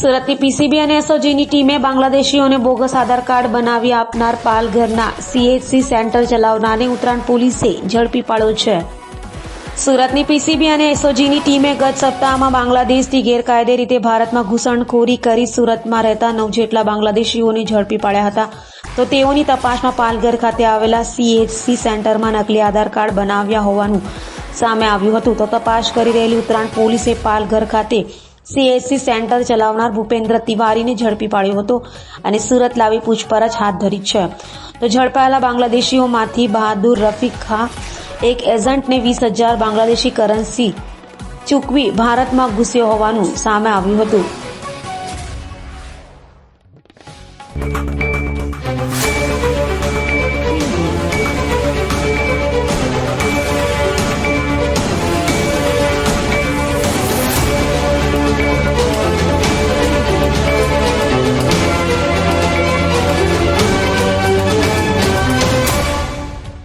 સુરતની પીસીબી અને એસઓજીની ટીમે બાંગ્લાદેશીઓને બોગસ આધાર કાર્ડ બનાવી આપનાર પાલઘરના સીએચસી સેન્ટર ચલાવનારને ઉત્તરાયણ પોલીસે ઝડપી પાડ્યો છે. સુરતની પીસીબી અને એસઓજીની ટીમે ગત સપ્તાહમાં બાંગ્લાદેશથી ગેરકાયદે રીતે ભારતમાં ઘૂસણખોરી કરી સુરતમાં રહેતા નવ જેટલા બાંગ્લાદેશીઓને ઝડપી પાડ્યા હતા. તો તેઓની તપાસમાં પાલઘર ખાતે આવેલા સીએચસી સેન્ટરમાં નકલી આધાર કાર્ડ બનાવ્યા હોવાનું સામે આવ્યું હતું. તો તપાસ કરી રહેલી ઉત્તરાયણ પોલીસે પાલઘર ખાતે સીએચસી સેન્ટર ચલાવનાર ભૂપેન્દ્ર તિવારીને ઝડપી પાડ્યો હતો અને સુરત લાવી પૂછપરછ હાથ ધરી છે. તો ઝડપાયેલા બાંગ્લાદેશીઓમાંથી બહાદુર રફીક ખા એક એજન્ટને વીસ હજાર બાંગ્લાદેશી કરન્સી ચૂકવી ભારતમાં ઘૂસ્યો હોવાનું સામે આવ્યું હતું.